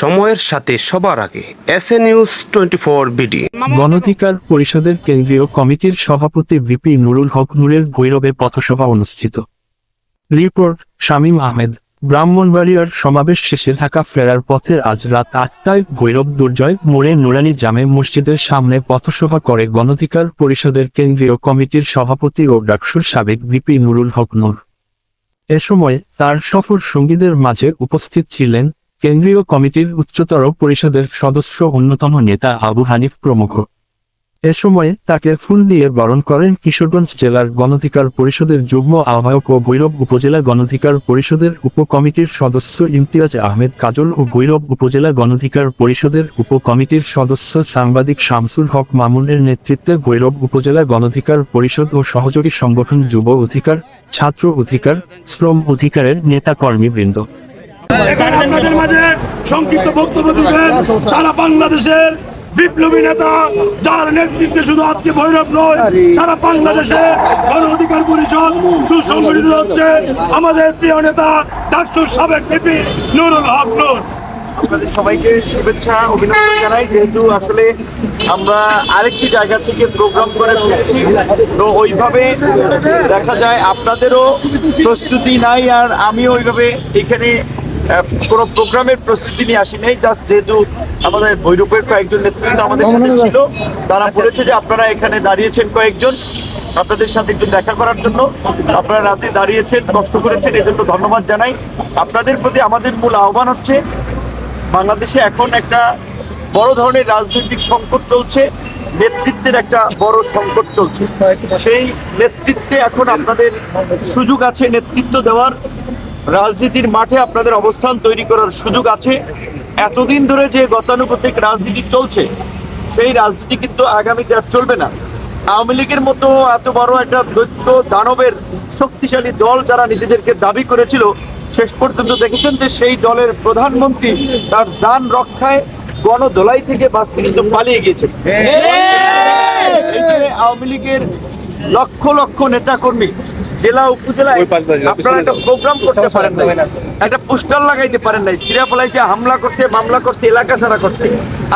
সময়ের সাথে সবার আগে S A news twenty four BD. Gonodhikar পরিষদের কেন্দ্রীয় কমিটির সভাপতি ভিপি নুরুল হক নূরের ভৈরবে পথসভা অনুষ্ঠিত। রিপোর্ট, শামীম আহমেদ, ব্রাহ্মণবাড়িয়ার সমাবেশ শেষে ঢাকা ফেরার পথে আজ রাত আটটায় ভৈরব দুর্জয় মোড়ে নুরানি জামে মসজিদের সামনে পথসভা করে গণধিকার পরিষদের কেন্দ্রীয় কমিটির সভাপতি ও ডাকসুর সাবেক ভিপি নুরুল হক নূর। এ সময় তার সফর সঙ্গীদের মাঝে উপস্থিত ছিলেন কেন্দ্রীয় কমিটির উচ্চতর পরিষদের সদস্য অন্যতম নেতা আবু হানিফ প্রমুখ। এ সময়ে তাকে ফুল দিয়ে বরণ করেন কিশোরগঞ্জ জেলার গণধিকার পরিষদের যুগ্ম আহ্বায়ক ও ভৈরব উপজেলা গণধিকার পরিষদের উপকমিটির সদস্য ইমতিয়াজ আহমেদ কাজল ও ভৈরব উপজেলা গণধিকার পরিষদের উপকমিটির সদস্য সাংবাদিক শামসুল হক মামুনের নেতৃত্বে ভৈরব উপজেলা গণধিকার পরিষদ ও সহযোগী সংগঠন যুব অধিকার, ছাত্র অধিকার, শ্রম অধিকারের নেতাকর্মীবৃন্দ। এখানে আপনাদের মাঝে সংক্ষিপ্ত বক্তব্য দিবেন। সারা বাংলাদেশের বিপ্লবী নেতা, যার নেতৃত্বে শুধু আজকে ভৈরব নয়, সারা বাংলাদেশে গণ অধিকার পরিষদ সুসংগঠিত হচ্ছে। আমাদের প্রিয় নেতা, ডাকসুর সাবেক পিপি নুরুল হক নূর। আপনাদের সবাইকে শুভেচ্ছা, অভিনন্দন জানাই। যেহেতু আসলে আমরা আরেকটি জায়গা থেকে প্রোগ্রাম করে ফিরছি, তো ওইভাবে দেখা যায় আপনাদেরও প্রস্তুতি নাই আর আমিও ওইভাবে এখানে কোনো প্রোগ্রামের প্রস্তুতি নিয়ে আসি নাই জাস্ট যেহেতু আমাদের বৈরূপের কয়েকজন নেতৃত্ব আমাদের সাথে ছিল তারা বলেছে যে আপনারা এখানে দাঁড়িয়েছেন কয়েকজন আপনাদের সাথে একটু দেখা করার জন্য। আপনারা রাতে দাঁড়িয়েছেন কষ্ট করেছেন এই জন্য ধন্যবাদ জানাই। আপনাদের প্রতি আমাদের মূল আহ্বান হচ্ছে বাংলাদেশে এখন একটা বড় ধরনের রাজনৈতিক সংকট চলছে নেতৃত্বের একটা বড় সংকট চলছে। সেই নেতৃত্বে এখন আপনাদের সুযোগ আছে নেতৃত্ব দেওয়ার। রাজনীতির মাঠে আপনাদের অবস্থান তৈরি করার সুযোগ আছে। এতদিন ধরে যে গতানুগতিক রাজনীতি চলছে সেই রাজনীতি কিন্তু আগামীতে আর চলবে না। আওয়ামী লীগের মতো এত বড় একটা দৈত্য দানবের শক্তিশালী দল যারা নিজেদেরকে দাবি করেছিল শেষ পর্যন্ত দেখেছেন যে সেই দলের প্রধানমন্ত্রী তার যান রক্ষায় গণদোলাই থেকে বাস কিন্তু পালিয়ে গিয়েছেন। এই যে আওয়ামী লীগের লক্ষ লক্ষ নেতা কর্মী জেলা উপজেলা আপনারা একটা প্রোগ্রাম করতে পারেন নাই। একটা পোস্টার লাগাইতে পারেন নাই। সিরা ফলাইছে হামলা করছে মামলা করছে এলাকা ছাড়া করছে।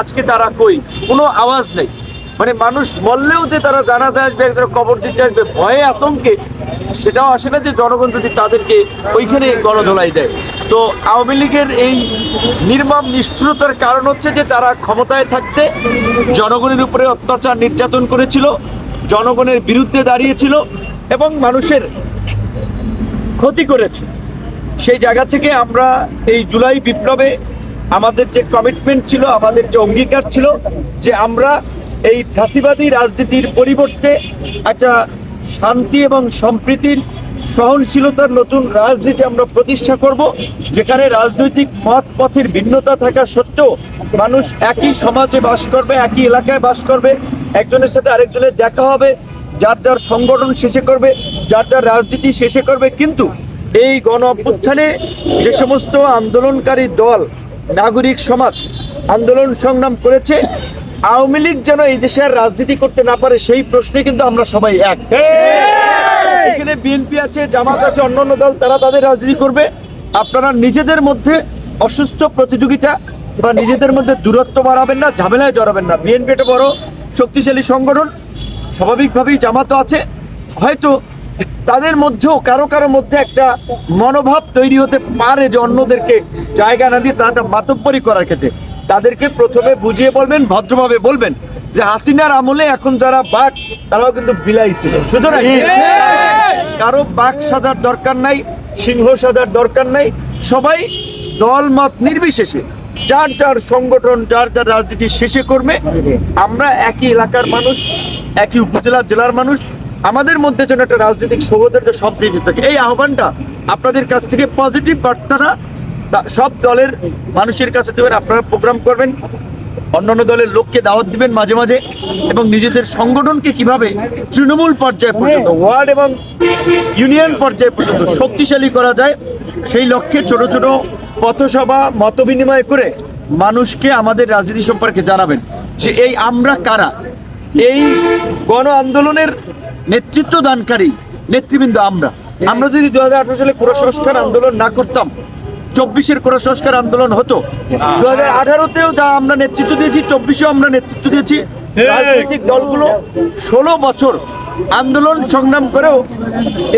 আজকে তারা কই? কোনো আওয়াজ নেই। মানে মানুষ বললেও যে তারা জানাজা আসবে একদম কবর দিতে আসবে ভয়ে আতঙ্কে সেটাও আসে না যে জনগণ যদি তাদেরকে ওইখানে গণধোলাই দেয়। তো আওয়ামী লীগের এই নির্মম নিষ্ঠুরতার কারণ হচ্ছে যে তারা ক্ষমতায় থাকতে জনগণের উপরে অত্যাচার নির্যাতন করেছিল। জনগণের বিরুদ্ধে দাঁড়িয়েছিল এবং মানুষের ক্ষতি করেছে। সেই জায়গা থেকে আমরা এই জুলাই বিপ্লবে আমাদের যে কমিটমেন্ট ছিল, আমাদের যে অঙ্গীকার ছিল যে আমরা এই ফাঁসিবাদী রাজনীতির পরিবর্তে একটা শান্তি এবং সম্প্রীতির সহনশীলতার নতুন রাজনীতি আমরা প্রতিষ্ঠা করব, যেখানে রাজনৈতিক মত পথের ভিন্নতা থাকা সত্ত্বেও মানুষ একই সমাজে বাস করবে, একই এলাকায় বাস করবে। একজনের সাথে আরেকজনের দেখা হবে, যার যার সংগঠন শেষে করবে, যার যার রাজনীতি শেষে করবে। কিন্তু এই গণ অভ্যুত্থানে যে সমস্ত আন্দোলনকারী দল, নাগরিক সমাজ আন্দোলন সংগ্রাম করেছে, আওয়ামী লীগ যেন এই দেশে আর রাজনীতি করতে না পারে, সেই প্রশ্নে কিন্তু আমরা সবাই এক। এখানে বিএনপি আছে, জামাত আছে, অন্যান্য দল, তারা তাদের রাজনীতি করবে। আপনারা নিজেদের মধ্যে অসুস্থ প্রতিযোগিতা বা নিজেদের মধ্যে দূরত্ব বাড়াবেন না, ঝামেলায় জড়াবেন না। বিএনপি একটা বড় শক্তিশালী সংগঠন স্বাভাবিকভাবেই জামাতও আছে হয়তো তাদের মধ্যেও কারও কারও মধ্যে একটা মনোভাব তৈরি হতে পারে যে অন্যদেরকে জায়গা না দিয়ে তারা মাতব্বরি করার ক্ষেত্রে তাদেরকে প্রথমে বুঝিয়ে বলবেন ভদ্রভাবে বলবেন যে হাসিনার আমলে এখন যারা বাঘ তারাও কিন্তু বিলাই ছিল সুতরাং কারও বাঘ সাজার দরকার নাই সিংহ সাজার দরকার নাই সবাই দল মত নির্বিশেষে যার যার সংগঠন, যার যার রাজনীতি শেষে করবে আমরা একই এলাকার মানুষ, একই উপজেলা, জেলার মানুষ, আমাদের মধ্যে যেন একটা রাজনৈতিক সৌহৃদ্য সম্প্রীতি থাকে। এই আহ্বানটা আপনাদের কাছ থেকে পজিটিভ বার্তারা সব দলের মানুষের কাছে দেবেন, আপনারা প্রোগ্রাম করবেন। অন্যান্য দলের লোককে দাওয়াত দিবেন মাঝে মাঝে, এবং নিজেদের সংগঠনকে কীভাবে তৃণমূল পর্যায়ে পর্যন্ত, ওয়ার্ড এবং ইউনিয়ন পর্যায়ে পর্যন্ত শক্তিশালী করা যায়, সেই লক্ষ্যে ছোট ছোট পথসভা মত বিনিময় করে মানুষকে আমাদের রাজনীতি সম্পর্কে জানাবেন যে এই আমরা কারা? এই গণ আন্দোলনের নেতৃত্ব দানকারী নেতৃবৃন্দ আমরা। আমরা যদি দু হাজার সালে পুরো সংস্কার আন্দোলন না করতাম চব্বিশের কোন সংস্কার আন্দোলন হতো। দু হাজার আঠারোতেও যা আমরা নেতৃত্ব দিয়েছি চব্বিশেও আমরা নেতৃত্ব দিয়েছি। রাজনৈতিক দলগুলো ষোলো বছর আন্দোলন সংগ্রাম করেও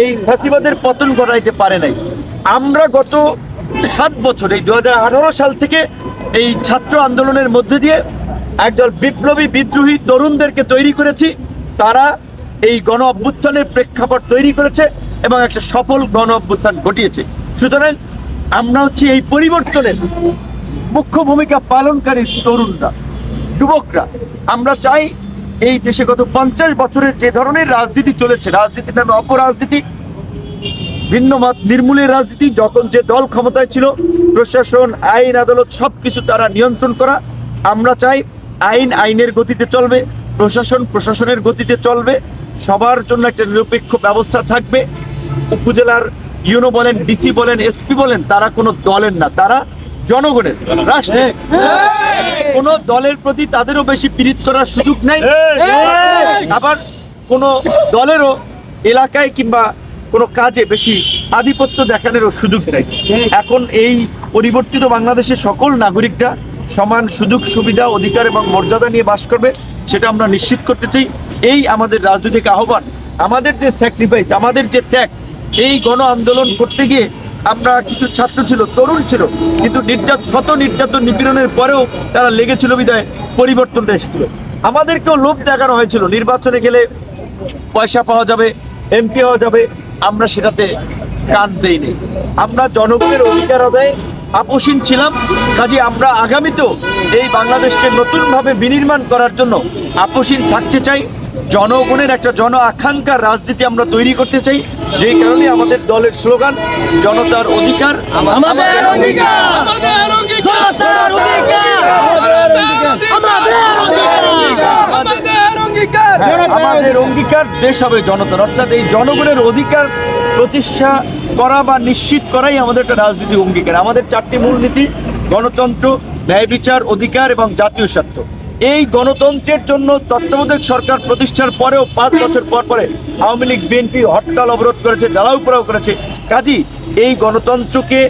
এই ফ্যাসিবাদের পতন ঘটাইতে পারে নাই। আমরা গত সাত বছর, এই দুহাজার আঠারো সাল থেকে এই ছাত্র আন্দোলনের মধ্যে দিয়ে একদল বিপ্লবী, বিদ্রোহী তরুণদেরকে তৈরি করেছি। তারা এই গণ অভ্যুত্থানের প্রেক্ষাপট তৈরি করেছে এবং একটা সফল গণ অভ্যুত্থান ঘটিয়েছে। সুতরাং আমরা হচ্ছি এই পরিবর্তনের মুখ্য ভূমিকা পালনকারী তরুণরা, যুবকরা। আমরা চাই এই দেশে গত পঞ্চাশ বছরে যে ধরনের রাজনীতি চলেছে, রাজনীতির নামে অপরাজনীতি ভিন্ন মত নির্মূলের রাজনীতি যখন যে দল ক্ষমতায় ছিল প্রশাসন আইন আদালত সব কিছু তারা নিয়ন্ত্রণ করা। আমরা চাই আইন আইনের গতিতে চলবে প্রশাসন প্রশাসনের গতিতে চলবে সবার জন্য একটা নিরপেক্ষ ব্যবস্থা থাকবে। উপজেলার ইউনো বলেন ডিসি বলেন এসপি বলেন তারা কোনো দলের না তারা জনগণের। রাষ্ট্রের। কোন দলের প্রতি তাদেরও বেশি পীড়িত করার সুযোগ নাই। আবার কোন দলেরও এলাকায় কিংবা কোনো কাজে বেশি আধিপত্য দেখানোরও সুযোগ নেই। এখন এই পরিবর্তিত বাংলাদেশের সকল নাগরিকরা সমান সুযোগ, সুবিধা, অধিকার এবং মর্যাদা নিয়ে বাস করবে, সেটা আমরা নিশ্চিত করতে চাই। এই আমাদের রাজনৈতিক আহ্বান, আমাদের যে স্যাক্রিফাইস আমাদের যে ত্যাগ, এই গণ আন্দোলন করতে গিয়ে আমরা কিছু ছাত্র ছিল, তরুণ ছিল, কিন্তু নির্যাত, শত নির্যাতন নিপীড়নের পরেও তারা লেগেছিল বিদায়, পরিবর্তনটা এসেছিল। আমাদেরকেও লোভ দেখানো হয়েছিল, নির্বাচনে গেলে পয়সা পাওয়া যাবে, এমপি হওয়া যাবে আমরা সেটাতে কান দেইনি। আমরা জনগণের অধিকার আদায়ে আপোষহীন ছিলাম। কাজে আমরা আগামীতেও এই বাংলাদেশকে নতুনভাবে বিনির্মাণ করার জন্য আপোষহীন থাকতে চাই। জনগণের একটা জন আকাঙ্ক্ষার রাজনীতি আমরা তৈরি করতে চাই। যেই কারণে আমাদের দলের স্লোগান জনতার অধিকার অধিকার আমাদের অধিকার আমাদের অধিকার আমাদের অধিকার হ্যাঁ, আমাদের অঙ্গীকার দেশ হবে জনতার। অর্থাৎ এই জনগণের অধিকার প্রতিষ্ঠা করা বা নিশ্চিত করাই আমাদের একটা রাজনৈতিক অঙ্গীকার। আমাদের চারটি মূলনীতি গণতন্ত্র ন্যায় বিচার অধিকার এবং জাতীয় স্বার্থ। এই গণতন্ত্রের জন্য তত্ত্বাবধায়ক সরকার প্রতিষ্ঠার পরেও পাঁচ বছর পর পরে আওয়ামী লীগ বিএনপি হরতাল অবরোধ করেছে জ্বালাও পোড়াও করেছে। কাজী এই গণতন্ত্রকে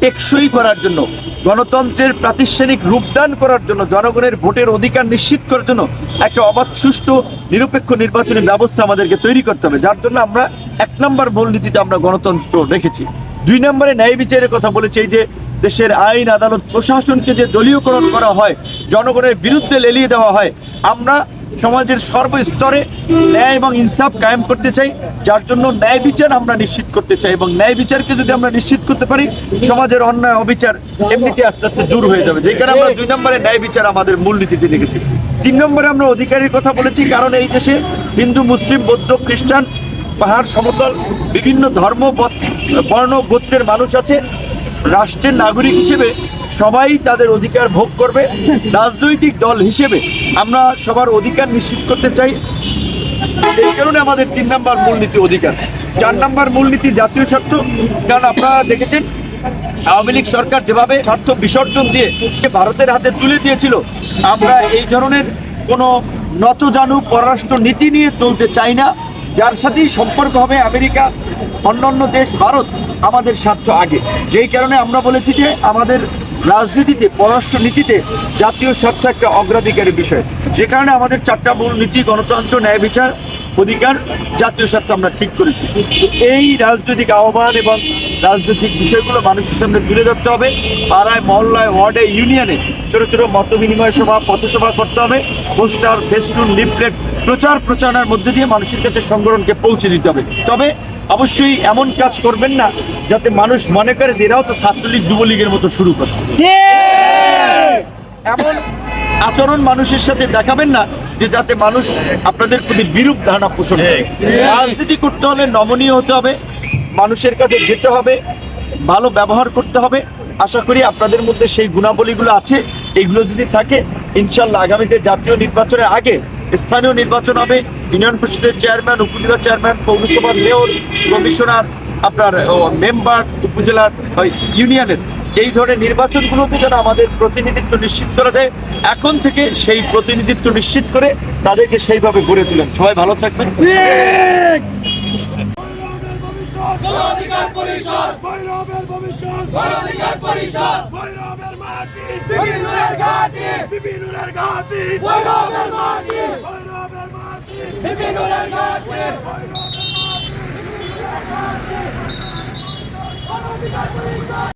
টেকসই করার জন্য, গণতন্ত্রের প্রাতিষ্ঠানিক রূপদান করার জন্য, জনগণের ভোটের অধিকার নিশ্চিত করার জন্য একটা অবাধ, সুষ্ঠু, নিরপেক্ষ নির্বাচনী ব্যবস্থা আমাদেরকে তৈরি করতে হবে, যার জন্য আমরা এক নম্বর মূলনীতিতে আমরা গণতন্ত্র রেখেছি। দুই নম্বরে ন্যায় বিচারের কথা বলেছি, এই যে দেশের আইন, আদালত, প্রশাসনকে যে দলীয়করণ করা হয়, জনগণের বিরুদ্ধে লেলিয়ে দেওয়া হয়, আমরা সমাজের সর্বস্তরে ন্যায় এবং ইনসাফ কায়েম করতে চাই, যার জন্য ন্যায় বিচার আমরা নিশ্চিত করতে চাই এবং ন্যায় বিচারকে যদি আমরা নিশ্চিত করতে পারি, সমাজের অন্যায় অবিচার এমনিতে আস্তে আস্তে দূর হয়ে যাবে। যেই কারণে আমরা দুই নম্বরে ন্যায় বিচার আমাদের মূল নীতিতে রেখেছি। তিন নম্বরে আমরা অধিকারের কথা বলেছি, কারণ এই দেশে হিন্দু, মুসলিম, বৌদ্ধ, খ্রিস্টান, পাহাড়, সমতল, বিভিন্ন ধর্ম বর্ণ, গোত্রের মানুষ আছে। রাষ্ট্রের নাগরিক হিসেবে সবাই তাদের অধিকার ভোগ করবে। রাজনৈতিক দল হিসেবে আমরা সবার অধিকার নিশ্চিত করতে চাই। এই কারণে আমাদের তিন নম্বর মূলনীতি অধিকার। চার নম্বর মূলনীতি জাতীয় স্বার্থ। কারণ আপনারা দেখেছেন, আওয়ামী লীগ সরকার যেভাবে স্বার্থ বিসর্জন দিয়ে ভারতের হাতে তুলে দিয়েছিল, আমরা এই ধরনের কোনো নতজানু পররাষ্ট্র নীতি নিয়ে চলতে চাই না। যার সাথেই সম্পর্ক হবে আমেরিকা, অন্যান্য দেশ, ভারত, আমাদের স্বার্থ আগে। যেই কারণে আমরা বলেছি যে আমাদের রাজনীতিতে, পররাষ্ট্র নীতিতে জাতীয় স্বার্থ একটা অগ্রাধিকারের বিষয়। যে কারণে আমাদের চারটা মূল নীতি, গণতন্ত্র, ন্যায় বিচার অধিকার জাতীয় স্বার্থ আমরা ঠিক করেছি। এই রাজনৈতিক আহ্বান এবং রাজনৈতিক বিষয়গুলো মানুষের সামনে তুলে ধরতে হবে। পাড়ায় মহল্লায় ওয়ার্ডে ইউনিয়নে ছোট ছোট মত বিনিময় সভা পথসভা করতে হবে। পোস্টার ফেস্টুন লিফলেট প্রচার প্রচারণার মধ্যে দিয়ে মানুষের কাছে সংগঠনকে পৌঁছে দিতে হবে। তবে অবশ্যই এমন কাজ করবেন না যাতে মানুষ মনে করে যে এরাও তো ছাত্রলীগ যুবলীগের মতো শুরু করছে। এমন আচরণ মানুষের সাথে দেখাবেন না যে যাতে মানুষ আপনাদের প্রতি বিরূপ ধারণা পোষণ করে। রাজনীতি করতে হলে নমনীয় হতে হবে মানুষের কাছে যেতে হবে ভালো ব্যবহার করতে হবে। আশা করি আপনাদের মধ্যে সেই গুণাবলীগুলো আছে। এগুলো যদি থাকে ইনশাল্লাহ আগামীতে জাতীয় নির্বাচনের আগে স্থানীয় নির্বাচন হবে। ইউনিয়ন পরিষদের চেয়ারম্যান উপজেলা চেয়ারম্যান পৌরসভার মেয়র কমিশনার আপনার মেম্বার উপজেলার ইউনিয়নের। এই ধরনের নির্বাচনগুলোতে যেন আমাদের প্রতিনিধিত্ব নিশ্চিত করা যায় এখন থেকে সেই প্রতিনিধিত্ব নিশ্চিত করে তাদেরকে সেইভাবে গড়ে তুলেন। সবাই ভালো থাকবেন।